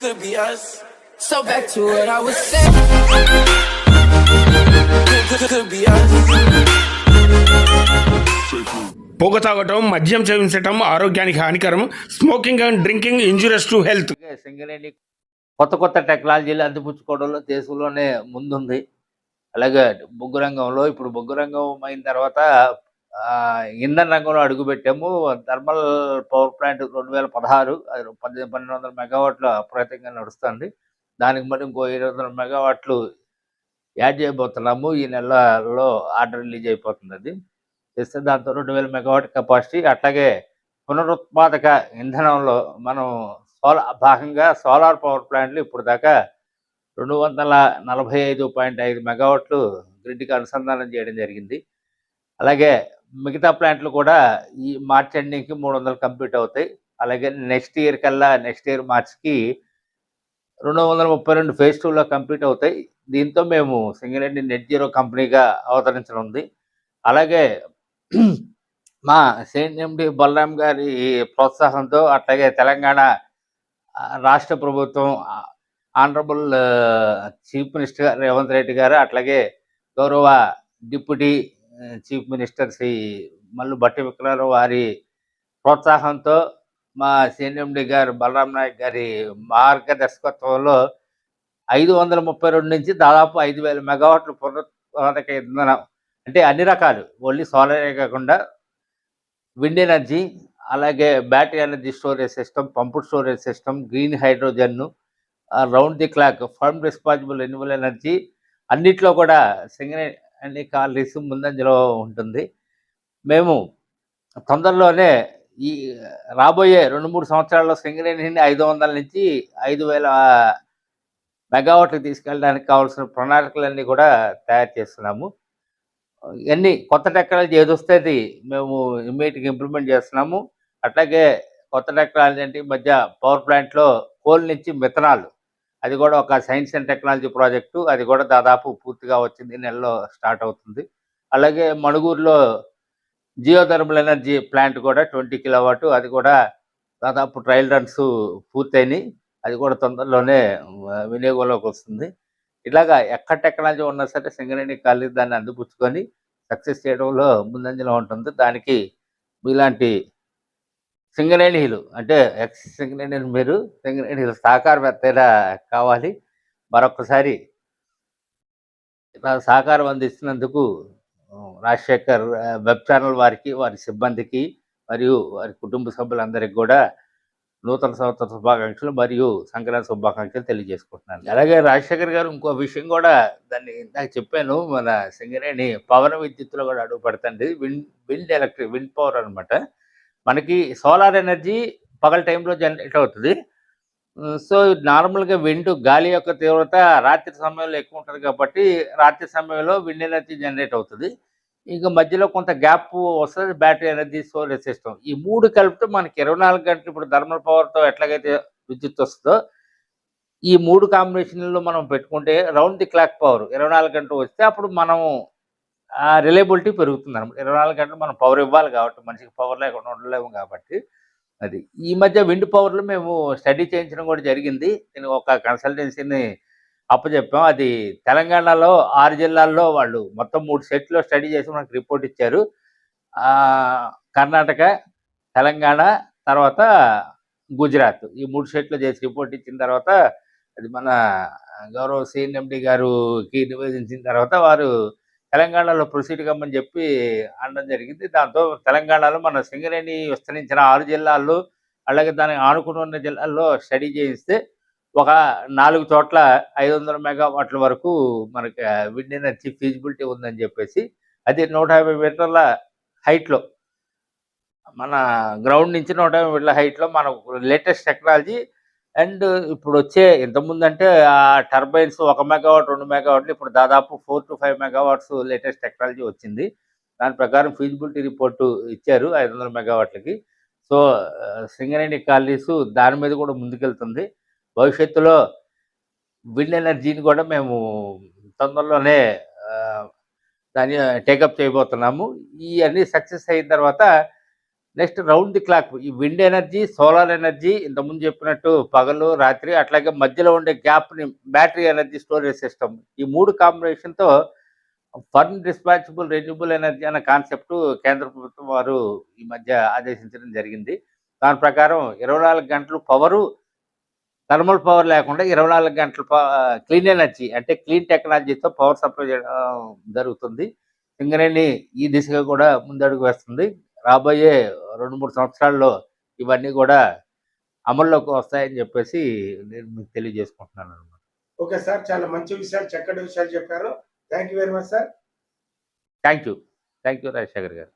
could be us. So back to what I was saying. Could, be us. పొగ తాగటం మద్యం సేవించటం ఆరోగ్యానికి హానికరం smoking and drinking injurious to health Singareni కొత్త కొత్త టెక్నాలజీలు అందిపుచ్చుకోవడంలో దేశంలోనే ముందుంది అలాగే బొగ్గు రంగంలో ఇప్పుడు బొగ్గు రంగం అయిన తర్వాత ఇంధన రంగంలో అడుగుపెట్టాము థర్మల్ పవర్ ప్లాంట్ రెండు వేల పదహారు అది పద్దెనిమిది పన్నెండు వందల మెగావాట్ల అప్రయత్నంగా నడుస్తుంది. దానికి మరి ఇంకో ఏడు వందల మెగావాట్లు యాడ్ చేయబోతున్నాము. ఈ నెలలో ఆర్డర్ రిలీజ్ అయిపోతుంది అది. చేస్తే దాంతో రెండు వేల మెగావాట్ కెపాసిటీ. అట్లాగే పునరుత్పాదక ఇంధనంలో మనం సోలార్ భాగంగా సోలార్ పవర్ ప్లాంట్లు ఇప్పుడు దాకా రెండు వందల నలభై ఐదు పాయింట్ ఐదు మెగావాట్లు గ్రిడ్కి అనుసంధానం చేయడం జరిగింది. అలాగే మిగతా ప్లాంట్లు కూడా ఈ మార్చ్ ఎండింగ్కి మూడు వందలు కంప్లీట్ అవుతాయి. అలాగే నెక్స్ట్ ఇయర్ కల్లా నెక్స్ట్ ఇయర్ మార్చ్కి రెండు వందల ముప్పై రెండు ఫేజ్ టూలో కంప్లీట్ అవుతాయి. దీంతో మేము సింగరేణి నెట్ జీరో కంపెనీగా అవతరించడం ఉంది. అలాగే మా ఎండి బలరాం గారి ప్రోత్సాహంతో అట్లాగే తెలంగాణ రాష్ట్ర ప్రభుత్వం honourable chief minister Revanth Reddy గారు అట్లాగే గౌరవ deputy chief minister Shri Mallu Bhatti Vikramarao వారి ప్రోత్సాహంతో మా సిఎన్ఎండి గారు బలరాం నాయక్ గారి మార్గదర్శకత్వంలో ఐదు వందల ముప్పై రెండు నుంచి దాదాపు ఐదు వేల మెగావాట్లు పునరుత్పాదక ఇంధనం అంటే అన్ని రకాలు ఓన్లీ సోలరే కాకుండా విండ్ ఎనర్జీ అలాగే battery energy storage system pumped storage system green hydrogen round the clock firm responsible renewal energy అన్నిట్లో కూడా అన్ని కాల్ కాలరీస్ ముందంజలో ఉంటుంది. మేము తొందరలోనే ఈ రాబోయే రెండు మూడు సంవత్సరాల్లో సింగరేణిని ఐదు వందల నుంచి ఐదు వేల మెగావాట్లు తీసుకెళ్ళడానికి కావాల్సిన ప్రణాళికలన్నీ కూడా తయారు చేస్తున్నాము. ఇవన్నీ కొత్త టెక్నాలజీ ఏది వస్తే అది మేము ఇమ్మీడియట్గా ఇంప్లిమెంట్ చేస్తున్నాము. అట్లాగే కొత్త టెక్నాలజీ అంటే మధ్య పవర్ ప్లాంట్లో కోల్ నుంచి మిథనాలు అది కూడా ఒక సైన్స్ అండ్ టెక్నాలజీ ప్రాజెక్టు. అది కూడా దాదాపు పూర్తిగా వచ్చింది నెలలో స్టార్ట్ అవుతుంది. అలాగే మణుగూరులో జియోథర్మల్ ఎనర్జీ ప్లాంట్ కూడా ట్వంటీ కిలోవాట్. అది కూడా దాదాపు ట్రయల్ రన్స్ పూర్తయినాయి. అది కూడా తొందరలోనే వినియోగంలోకి వస్తుంది. ఇలాగా ఎక్కడ టెక్నాలజీ ఉన్నా సరే సింగరేణి కాలేజ్ దాన్ని అందిపుచ్చుకొని సక్సెస్ చేయడంలో ముందంజలో ఉంటుంది. దానికి మీలాంటి సింగరేణిలు అంటే ఎక్స్ సింగరేణిలు మీరు సింగరేణిలు సహకారవేత్తగా కావాలి. మరొకసారి సహకారం అందిస్తున్నందుకు రాజశేఖర్ వెబ్ ఛానల్ వారికి వారి సిబ్బందికి మరియు వారి కుటుంబ సభ్యులందరికీ కూడా నూతన సంవత్సర శుభాకాంక్షలు మరియు సంక్రాంతి శుభాకాంక్షలు తెలియజేసుకుంటున్నాను. అలాగే రాజశేఖర్ గారు ఇంకో విషయం కూడా దాన్ని ఇందాక చెప్పాను. మన సింగరేణి పవన విద్యుత్తులో కూడా అడుగు పెడతండి wind wind electric wind power అనమాట మనకి సోలార్ ఎనర్జీ పగల టైంలో జనరేట్ అవుతుంది. సో నార్మల్గా విండ్ గాలి యొక్క తీవ్రత రాత్రి సమయంలో ఎక్కువ ఉంటుంది కాబట్టి రాత్రి సమయంలో విండ్ ఎనర్జీ జనరేట్ అవుతుంది. ఇంకా మధ్యలో కొంత గ్యాప్ వస్తుంది బ్యాటరీ ఎనర్జీ స్టోరేజ్ సిస్టమ్. ఈ మూడు కలిపితే మనకి ఇరవై నాలుగు గంటలు ఇప్పుడు థర్మల్ పవర్తో ఎట్లాగైతే విద్యుత్ వస్తుందో ఈ మూడు కాంబినేషన్లో మనం పెట్టుకుంటే రౌండ్ ది క్లాక్ పవర్ ఇరవై నాలుగు గంటలు వస్తే అప్పుడు మనం రిలయబిలిటీ పెరుగుతుంది అనమాట ఇరవై నాలుగు గంటలు మనం పవర్ ఇవ్వాలి కాబట్టి మనిషికి పవర్ లేకుండా ఉండలేము కాబట్టి అది. ఈ మధ్య విండ్ పవర్లు మేము స్టడీ చేయించడం కూడా జరిగింది. నేను ఒక కన్సల్టెన్సీని అప్పచెప్పాం. అది తెలంగాణలో ఆరు జిల్లాల్లో వాళ్ళు మొత్తం మూడు సెట్లో స్టడీ చేసి మనకు రిపోర్ట్ ఇచ్చారు. కర్ణాటక తెలంగాణ తర్వాత గుజరాత్ ఈ మూడు సెట్లు చేసి రిపోర్ట్ ఇచ్చిన తర్వాత అది మన గౌరవ సిఎన్ఎండి గారుకి నివేదించిన తర్వాత వారు తెలంగాణలో ప్రొసీడ్ కమ్మని చెప్పి అనడం జరిగింది. దాంతో తెలంగాణలో మన సింగరేణి విస్తరించిన ఆరు జిల్లాల్లో అలాగే దానికి ఆనుకుని ఉన్న జిల్లాల్లో స్టడీ చేయిస్తే ఒక నాలుగు చోట్ల ఐదు వందల మెగావాట్ల వరకు మనకి విండ్ ఎనర్జీ ఫీజిబిలిటీ ఉందని చెప్పేసి అది నూట యాభై మీటర్ల హైట్లో మన గ్రౌండ్ నుంచి నూట యాభై మీటర్ల హైట్లో మన లేటెస్ట్ టెక్నాలజీ అండ్ ఇప్పుడు వచ్చే ఇంతకుముందు అంటే ఆ టర్బైన్స్ ఒక మెగావాట్ రెండు మెగావాట్లు ఇప్పుడు దాదాపు four to five megawatts latest technology వచ్చింది. దాని ప్రకారం ఫీజిబిలిటీ రిపోర్టు ఇచ్చారు ఐదు వందల మెగావాట్లకి. సో సింగరేణి కాలనీస్ దాని మీద కూడా ముందుకెళ్తుంది. భవిష్యత్తులో విండ్ ఎనర్జీని కూడా మేము తొందరలోనే దాన్ని టేకప్ చేయబోతున్నాము. ఇవన్నీ సక్సెస్ అయిన తర్వాత నెక్స్ట్ రౌండ్ ది క్లాక్. ఈ విండ్ ఎనర్జీ సోలార్ ఎనర్జీ ఇంతకుముందు చెప్పినట్టు పగలు రాత్రి అట్లాగే మధ్యలో ఉండే గ్యాప్ని బ్యాటరీ ఎనర్జీ స్టోరేజ్ సిస్టమ్. ఈ మూడు కాంబినేషన్తో ఫర్న్ డిస్పాచబుల్ రెన్యూబుల్ ఎనర్జీ అనే కాన్సెప్ట్ కేంద్ర ప్రభుత్వం వారు ఈ మధ్య ఆదేశించడం జరిగింది. దాని ప్రకారం ఇరవై నాలుగు గంటలు పవరు థర్మల్ పవర్ లేకుండా ఇరవై నాలుగు గంటల క్లీన్ ఎనర్జీ అంటే క్లీన్ టెక్నాలజీతో పవర్ సప్లై చేయడం జరుగుతుంది. సింగరేణి ఈ దిశగా కూడా ముందడుగు వేస్తుంది. రాబోయే రెండు మూడు సంవత్సరాల్లో ఇవన్నీ కూడా అమల్లోకి వస్తాయని చెప్పేసి నేను మీకు తెలియజేసుకుంటున్నాను అనమాట ఓకే సార్ చాలా మంచి విషయాలు చక్కటి విషయాలు చెప్పారు. Thank you very much sir thank you thank you Rajasekhar garu.